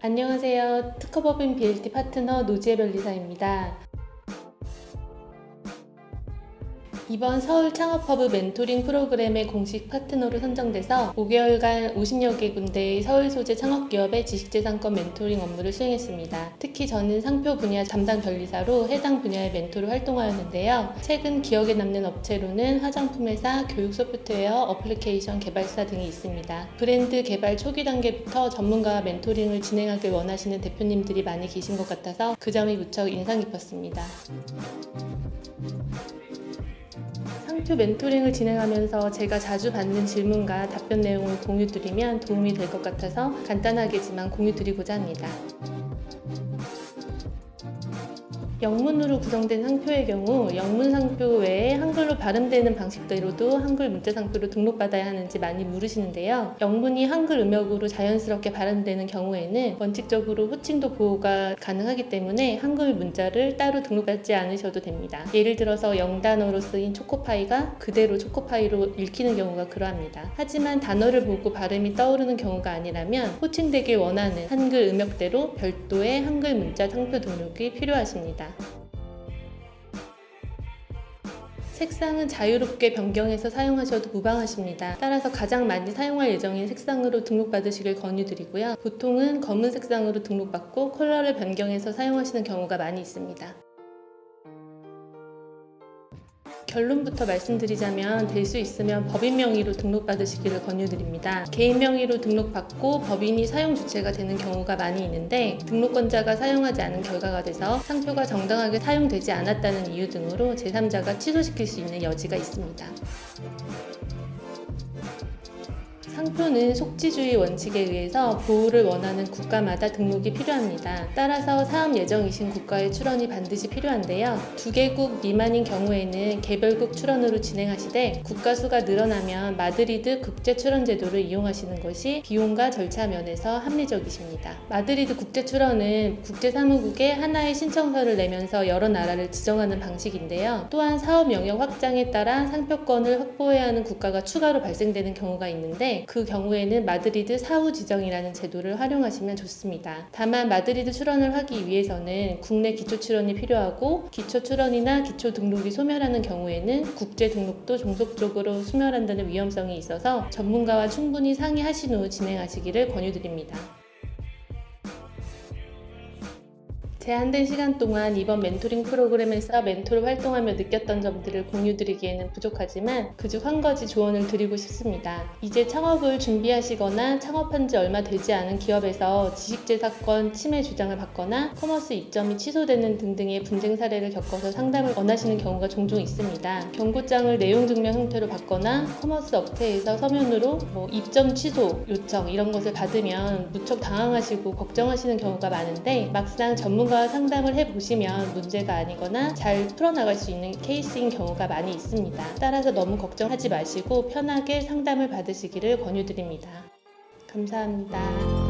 안녕하세요. 특허법인 BLT 파트너 노지혜 변리사입니다. 이번 서울 창업허브 멘토링 프로그램의 공식 파트너로 선정돼서 5개월간 50여 개 군데의 서울 소재 창업기업의 지식재산권 멘토링 업무를 수행했습니다. 특히 저는 상표 분야 담당 변리사로 해당 분야의 멘토로 활동하였는데요. 최근 기억에 남는 업체로는 화장품 회사, 교육 소프트웨어, 어플리케이션 개발사 등이 있습니다. 브랜드 개발 초기 단계부터 전문가와 멘토링을 진행하길 원하시는 대표님들이 많이 계신 것 같아서 그 점이 무척 인상 깊었습니다. 상표 멘토링을 진행하면서 제가 자주 받는 질문과 답변 내용을 공유드리면 도움이 될 것 같아서 간단하게지만 공유드리고자 합니다. 영문으로 구성된 상표의 경우 영문 상표 외에 한글로 발음되는 방식대로도 한글 문자 상표로 등록받아야 하는지 많이 물으시는데요. 영문이 한글 음역으로 자연스럽게 발음되는 경우에는 원칙적으로 호칭도 보호가 가능하기 때문에 한글 문자를 따로 등록받지 않으셔도 됩니다. 예를 들어서 영단어로 쓰인 초코파이가 그대로 초코파이로 읽히는 경우가 그러합니다. 하지만 단어를 보고 발음이 떠오르는 경우가 아니라면 호칭되길 원하는 한글 음역대로 별도의 한글 문자 상표 등록이 필요하십니다. 색상은 자유롭게 변경해서 사용하셔도 무방하십니다. 따라서 가장 많이 사용할 예정인 색상으로 등록받으시길 권유드리고요. 보통은 검은 색상으로 등록받고 컬러를 변경해서 사용하시는 경우가 많이 있습니다. 결론부터 말씀드리자면 될 수 있으면 법인 명의로 등록받으시기를 권유드립니다. 개인 명의로 등록받고 법인이 사용 주체가 되는 경우가 많이 있는데 등록권자가 사용하지 않은 결과가 돼서 상표가 정당하게 사용되지 않았다는 이유 등으로 제3자가 취소시킬 수 있는 여지가 있습니다. 상표는 속지주의 원칙에 의해서 보호를 원하는 국가마다 등록이 필요합니다. 따라서 사업 예정이신 국가의 출원이 반드시 필요한데요. 두 개국 미만인 경우에는 개별국 출원으로 진행하시되 국가 수가 늘어나면 마드리드 국제 출원 제도를 이용하시는 것이 비용과 절차 면에서 합리적이십니다. 마드리드 국제 출원은 국제 사무국에 하나의 신청서를 내면서 여러 나라를 지정하는 방식인데요. 또한 사업 영역 확장에 따라 상표권을 확보해야 하는 국가가 추가로 발생되는 경우가 있는데 그 경우에는 마드리드 사후 지정이라는 제도를 활용하시면 좋습니다. 다만 마드리드 출원을 하기 위해서는 국내 기초 출원이 필요하고 기초 출원이나 기초 등록이 소멸하는 경우에는 국제 등록도 종속적으로 소멸한다는 위험성이 있어서 전문가와 충분히 상의하신 후 진행하시기를 권유드립니다. 제한된 시간 동안 이번 멘토링 프로그램에서 멘토로 활동하며 느꼈던 점들을 공유드리기에는 부족하지만 그중 한 가지 조언을 드리고 싶습니다. 이제 창업을 준비하시거나 창업한 지 얼마 되지 않은 기업에서 지식재산권 침해 주장을 받거나 커머스 입점이 취소되는 등등의 분쟁 사례를 겪어서 상담을 원하시는 경우가 종종 있습니다. 경고장을 내용 증명 형태로 받거나 커머스 업체에서 서면으로 뭐 입점 취소 요청 이런 것을 받으면 무척 당황하시고 걱정하시는 경우가 많은데 막상 전문가 전문가와 상담을 해보시면 문제가 아니거나 잘 풀어나갈 수 있는 케이스인 경우가 많이 있습니다. 따라서 너무 걱정하지 마시고 편하게 상담을 받으시기를 권유드립니다. 감사합니다.